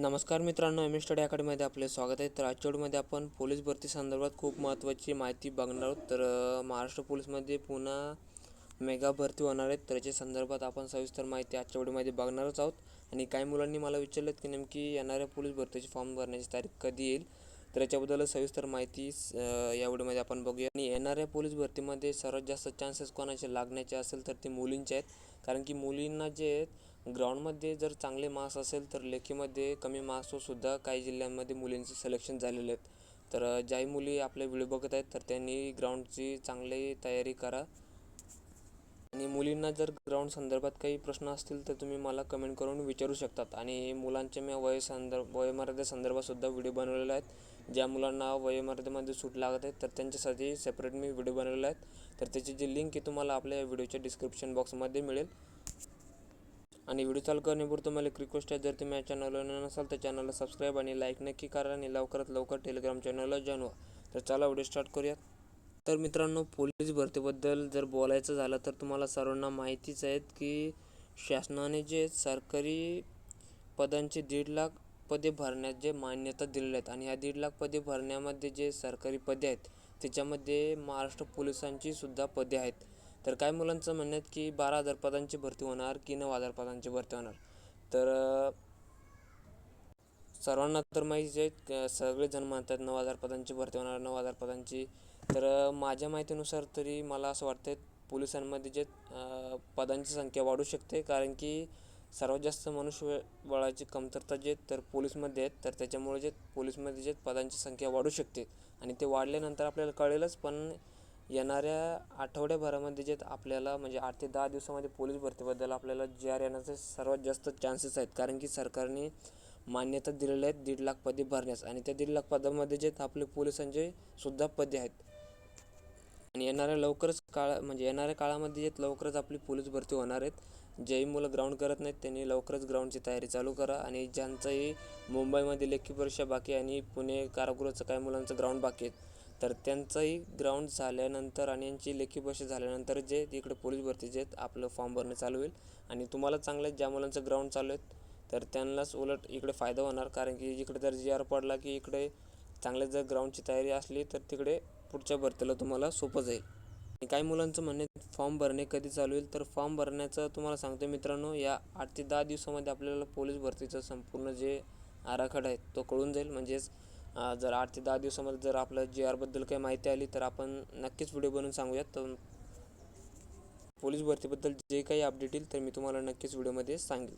नमस्कार मित्रांनो M S study अकॅडमीमध्ये आपले स्वागत आहे. तर आजच्या व्हिडिओमध्ये आपण पोलीस भरती संदर्भात खूप महत्त्वाची माहिती बघणार आहोत. तर महाराष्ट्र पोलीसमध्ये पुन्हा मेगा भरती होणार आहेत. तर याच्या संदर्भात आपण सविस्तर माहिती आजच्या व्हिडिओमध्ये बघणारच आहोत. आणि काही मुलांनी मला विचारलं की नेमकी येणाऱ्या पोलीस भरतीची फॉर्म भरण्याची तारीख कधी येईल? तर याच्याबद्दल सविस्तर माहिती या व्हिडिओमध्ये आपण बघूया. आणि येणाऱ्या पोलीस भरतीमध्ये सर्वात जास्त चान्सेस कोणाचे लागण्याचे असेल तर ते मुलींचे आहेत. कारण की मुलींना जे आहेत ग्राउंडमध्ये जर चांगले मार्क्स असेल तर लेखीमध्ये कमी मार्क्ससुद्धा काही जिल्ह्यांमध्ये मुलींचे सिलेक्शन झालेले आहेत. तर ज्याही मुली आपले व्हिडिओ बघत आहेत तर त्यांनी ग्राउंडची चांगली तयारी करा. आणि मुलींना जर ग्राउंड संदर्भात काही प्रश्न असतील तर तुम्ही मला कमेंट करून विचारू शकतात. आणि मुलांचे मी वयसंदर्भ वयोमर्यादेसंदर्भातसुद्धा वयोमर्यादे व्हिडिओ बनवलेले आहेत. ज्या मुलांना वयोमर्यादेमध्ये सूट लागत आहे तर त्यांच्यासाठी सेपरेट मी व्हिडिओ बनवलेला आहेत. तर त्याची जी लिंक आहे तुम्हाला आपल्या व्हिडिओच्या डिस्क्रिप्शन बॉक्समध्ये मिळेल. आणि व्हिडिओ चालू करण्यापूर्वी तुम्हाला एक रिक्वेस्ट आहे जर तुम्ही या चॅनलवर नसाल तर चॅनलला सबस्क्राईब आणि लाईक नक्की करा आणि लवकरात लवकर टेलिग्राम चॅनलला जॉईन व्हा. तर चला व्हिडिओ स्टार्ट करूयात. तर मित्रांनो पोलीस भरतीबद्दल जर बोलायचं झालं तर तुम्हाला सर्वांना माहितीच आहेत की शासनाने जे सरकारी पदांचे दीड लाख पदे भरण्यात जे मान्यता दिलेल्या आहेत आणि ह्या दीड लाख पदे भरण्यामध्ये जे सरकारी पदे आहेत त्याच्यामध्ये महाराष्ट्र पोलिसांची सुद्धा पदे आहेत. तर काय मुलांचं म्हणणं आहे की बारा हजार पदांची भरती होणार की नऊ हजार पदांची भरती होणार. तर सर्वांना तर माहितीच आहे सगळेजण म्हणतात नऊ हजार पदांची भरती होणार नऊ हजार पदांची. तर माझ्या माहितीनुसार तरी मला असं वाटतं पोलिसांमध्ये जे पदांची संख्या वाढू शकते कारण की सर्वात जास्त मनुष्यबळाची कमतरता जे तर पोलीसमध्ये आहेत. तर त्याच्यामुळे जे पोलीसमध्ये जे पदांची संख्या वाढू शकते. आणि ते वाढल्यानंतर आपल्याला कळेलच पण येणाऱ्या आठवड्याभरामध्ये जे आपल्याला म्हणजे आठ ते दहा दिवसामध्ये पोलीस भरतीबद्दल आपल्याला जे आर येण्याचे सर्वात जास्त चान्सेस आहेत. कारण की सरकारने मान्यता दिलेल्या आहेत दीड लाख पदे भरण्यास. आणि त्या दीड लाख पदामध्ये जे आपले पोलिसांचे सुद्धा पदे आहेत. आणि येणाऱ्या लवकरच काळा म्हणजे येणाऱ्या काळामध्ये जे लवकरच आपली पोलीस भरती होणार आहेत. जेही मुलं ग्राउंड करत नाहीत त्यांनी लवकरच ग्राउंडची तयारी चालू करा. आणि ज्यांचंही मुंबईमध्ये लेखी परीक्षा बाकी आहे आणि पुणे कारागृहाचं काही मुलांचं ग्राउंड बाकी आहेत तर त्यांचंही ग्राउंड झाल्यानंतर आणि यांची लेखी परीक्षा झाल्यानंतर जे इकडे पोलीस भरतीचे आहेत आपलं फॉर्म भरणे चालू होईल. आणि तुम्हाला चांगलं ज्या मुलांचं ग्राउंड चालू आहेत तर त्यांनाच उलट इकडे फायदा होणार. कारण की इकडे जर जी आर पडला की इकडे चांगल्या जर ग्राउंडची तयारी असली तर तिकडे पुढच्या भरतीला तुम्हाला सोपं जाईल. आणि काही मुलांचं म्हणणे फॉर्म भरणे कधी चालू होईल? तर फॉर्म भरण्याचं तुम्हाला सांगतो मित्रांनो या आठ ते दहा दिवसामध्ये आपल्याला पोलीस भरतीचं संपूर्ण जे आराखडा आहे तो कळून जाईल. म्हणजेच जर आठ ते दहा दिवसामध्ये जर आपलं जी आरबद्दल काही माहिती आली तर आपण नक्कीच व्हिडिओ बनवून सांगूयात. तर पोलीस भरतीबद्दल जे काही अपडेट येईल तर मी तुम्हाला नक्कीच व्हिडिओमध्ये सांगेल